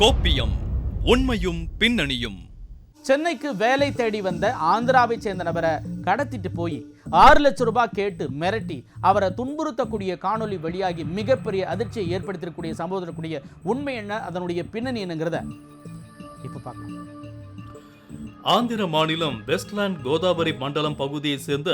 கோப்பியம் உண்மையும் பின்னணியும். சென்னைக்கு வேலை தேடி வந்த ஆந்திராவை சேர்ந்த நபரை கடத்திட்டு போய் ஆறு லட்சம் ரூபாய் கேட்டு மிரட்டி அவரை துன்புறுத்தக்கூடிய காணொளி வெளியாகி மிகப்பெரிய அதிர்ச்சியை ஏற்படுத்தியிருக்கக்கூடிய சம்பவத்திற்குரிய உண்மை என்ன அதனுடைய பின்னணி என்னங்கிறத இப்போ பார்க்கலாம். ஆந்திர மாநிலம் வெஸ்ட்லேண்ட் கோதாவரி மண்டலம் பகுதியைச் சேர்ந்த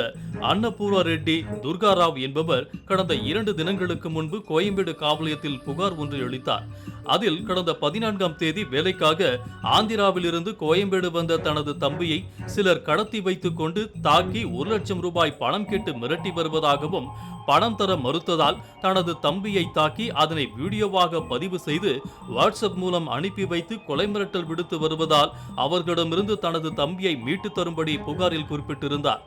அன்னபூர்வா ரெட்டி துர்காராவ் என்பவர் கடந்த இரண்டு தினங்களுக்கு முன்பு கோயம்பேடு காவலயத்தில் புகார் ஒன்று அளித்தார். அதில் கடந்த பதினான்காம் தேதி வேலைக்காக ஆந்திராவிலிருந்து கோயம்பேடு வந்த தனது தம்பியை சிலர் கடத்தி வைத்துக் கொண்டு தாக்கி ஒரு லட்சம் ரூபாய் பணம் கேட்டு மிரட்டி வருவதாகவும் பணம் தர மறுத்ததால் தனது தம்பியை தாக்கி அதனை வீடியோவாக பதிவு செய்து வாட்ஸ்அப் மூலம் அனுப்பி வைத்து கொலை மிரட்டல் விடுத்து வருவதால் அவர்களிடமிருந்து தனது தம்பியை மீட்டு தரும்படி புகாரில் குறிப்பிட்டிருந்தார்.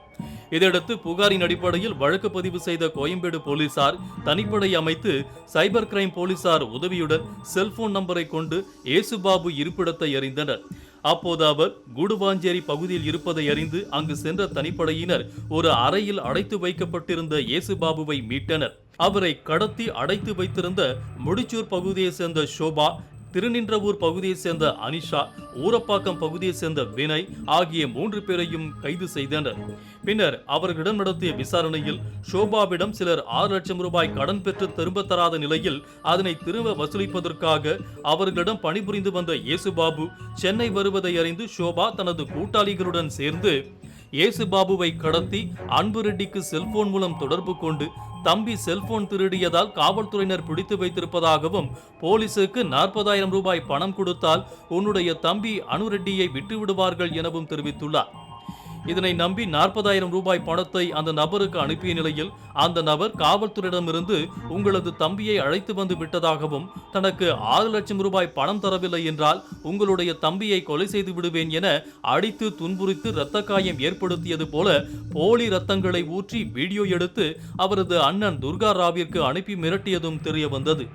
இதையடுத்து புகாரின் அடிப்படையில் வழக்கு பதிவு செய்த கோயம்பேடு போலீசார் தனிப்படை அமைத்து சைபர் கிரைம் போலீசார் உதவியுடன் செல்போன் நம்பரை கொண்டு ஏசுபாபு இருப்பிடத்தை அறிந்தனர். அப்போது அவர் குடுவாஞ்சேரி பகுதியில் இருப்பதை அறிந்து அங்கு சென்ற தனிப்படையினர் ஒரு அறையில் அடைத்து வைக்கப்பட்டிருந்த இயேசுபாபுவை மீட்டனர். அவரை கடத்தி அடைத்து வைத்திருந்த முடிச்சூர் பகுதியைச் சேர்ந்த ஷோபா திருநின்றவூர் பகுதியைச் சேர்ந்த அனிஷா ஊரப்பாக்கம் பகுதியைச் சேர்ந்த வினய் ஆகிய மூன்று பேரையும் கைது செய்தனர். பின்னர் அவர்களிடம் நடத்திய விசாரணையில் ஷோபாவிடம் சிலர் ஆறு லட்சம் ரூபாய் கடன் பெற்று திரும்ப தராத நிலையில் அதனை திரும்ப வசூலிப்பதற்காக அவர்களிடம் பணிபுரிந்து வந்த இயேசுபாபு சென்னை வருவதை அறிந்து ஷோபா தனது கூட்டாளிகளுடன் சேர்ந்து இயேசுபாபுவை கடத்தி அன்பு ரெட்டிக்கு செல்போன் மூலம் தொடர்பு கொண்டு தம்பி செல்போன் திருடியதால் காவல்துறையினர் பிடித்து வைத்திருப்பதாகவும் போலீசுக்கு நாற்பதாயிரம் ரூபாய் பணம் கொடுத்தால் உன்னுடைய தம்பி அனுரெட்டியை விட்டு விடுவார்கள் எனவும் தெரிவித்துள்ளார். இதனை நம்பி நாற்பதாயிரம் ரூபாய் பணத்தை அந்த நபருக்கு அனுப்பிய நிலையில் அந்த நபர் காவல்துறையிடமிருந்து உங்களது தம்பியை அழைத்து வந்து விட்டதாகவும் தனக்கு ஆறு லட்சம் ரூபாய் பணம் தரவில்லை என்றால் உங்களுடைய தம்பியை கொலை செய்து விடுவேன் என அடித்து துன்புறுத்து இரத்த காயம் ஏற்படுத்தியது போல போலி ரத்தங்களை ஊற்றி வீடியோ எடுத்து அவரது அண்ணன் துர்கா ராவிற்கு அனுப்பி மிரட்டியதும் தெரிய வந்தது.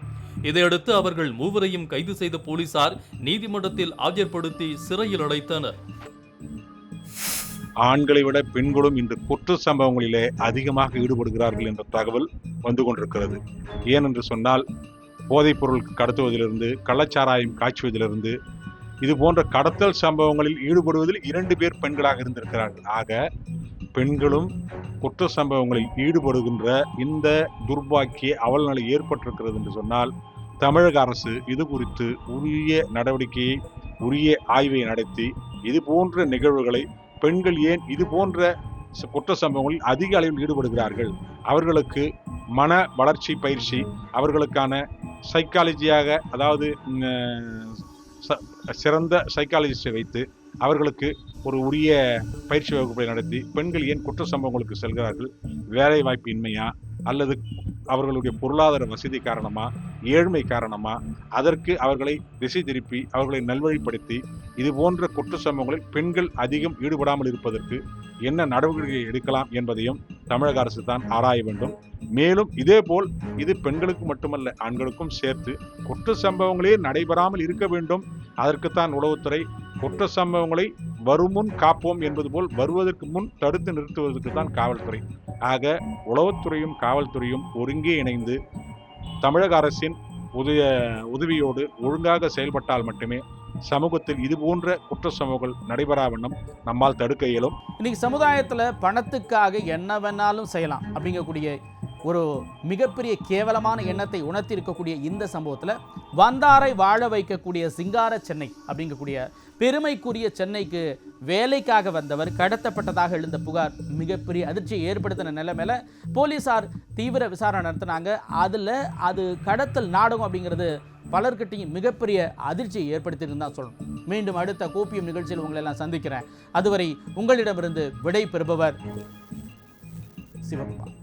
இதையடுத்து அவர்கள் மூவரையும் கைது செய்த போலீசார் நீதிமன்றத்தில் ஆஜர்படுத்தி சிறையில் அடைத்தனர். ஆண்களை விட பெண்களும் இன்று குற்ற சம்பவங்களிலே அதிகமாக ஈடுபடுகிறார்கள் என்ற தகவல் வந்து கொண்டிருக்கிறது. ஏனென்று சொன்னால் போதைப்பொருள் கடத்துவதிலிருந்து கள்ளச்சாராயம் காய்ச்சுவதிலிருந்து இது போன்ற கடத்தல் சம்பவங்களில் ஈடுபடுவதில் இரண்டு பேர் பெண்களாக இருந்திருக்கிறார்கள். ஆக பெண்களும் குற்ற சம்பவங்களில் ஈடுபடுகின்ற இந்த துர்பாக்கிய அவல்நிலை ஏற்பட்டிருக்கிறது என்று சொன்னால் தமிழக அரசு இது குறித்து உரிய நடவடிக்கையை உரிய ஆய்வை நடத்தி இது போன்ற நிகழ்வுகளை பெண்கள் ஏன் இது போன்ற குற்ற சம்பவங்களில் அதிக அளவில் ஈடுபடுகிறார்கள்? அவர்களுக்கு மன வளர்ச்சி பயிற்சி அவர்களுக்கான சைக்காலஜியாக அதாவது ச- சிறந்த சைக்காலஜிஸ்டை வைத்து அவர்களுக்கு ஒரு உரிய பயிற்சி வகுப்பை நடத்தி பெண்கள் ஏன் குற்ற சம்பவங்களுக்கு செல்கிறார்கள்? வேலை வாய்ப்பு இன்மையா அல்லது அவர்களுடைய பொருளாதார வசதி காரணமாக ஏழ்மை காரணமா அதற்கு அவர்களை திசை திருப்பி அவர்களை நல்வழிப்படுத்தி இது போன்ற குற்ற சம்பவங்களில் பெண்கள் அதிகம் ஈடுபடாமல் இருப்பதற்கு என்ன நடவடிக்கை எடுக்கலாம் என்பதையும் தமிழக அரசு தான் ஆராய வேண்டும். மேலும் இதே போல் இது பெண்களுக்கு மட்டுமல்ல ஆண்களுக்கும் சேர்த்து குற்ற சம்பவங்களே நடைபெறாமல் இருக்க வேண்டும். அதற்குத்தான் உளவுத்துறை குற்ற சம்பவங்களை வருமுன் காப்போம் என்பது போல் வருவதற்கு முன் தடுத்து நிறுத்துவதற்கு தான் காவல்துறை. ஆக உளவுத்துறையும் காவல்துறையும் ஒருங்கே இணைந்து தமிழக அரசின் உதய உதவியோடு ஒழுங்காக செயல்பட்டால் மட்டுமே சமூகத்தில் இது போன்ற குற்ற சமூகங்கள் நடைபெறா வண்ணம் நம்மால் தடுக்க இயலும். இன்னைக்கு சமுதாயத்தில் பணத்துக்காக என்ன வேணாலும் செய்யலாம் அப்படிங்கக்கூடிய ஒரு மிகப்பெரிய கேவலமான எண்ணத்தை உணர்த்தி இருக்கக்கூடிய இந்த சம்பவத்தில் வந்தாரை வாழ வைக்கக்கூடிய சிங்கார சென்னை அப்படிங்கக்கூடிய பெருமைக்குரிய சென்னைக்கு வேலைக்காக வந்தவர் கடத்தப்பட்டதாக எழுந்த புகார் மிகப்பெரிய அதிர்ச்சியை ஏற்படுத்தின நிலைமையில் போலீசார் தீவிர விசாரணை நடத்தினாங்க. அதில் அது கடத்தல் நாடகம் அப்படிங்கிறது பலர்கிட்டையும் மிகப்பெரிய அதிர்ச்சியை ஏற்படுத்தியிருந்தா சொல்லணும். மீண்டும் அடுத்த கோப்பியம் நிகழ்ச்சியில் உங்களை எல்லாம் சந்திக்கிறேன். அதுவரை உங்களிடமிருந்து விடை பெறுபவர் சிவகுமார்.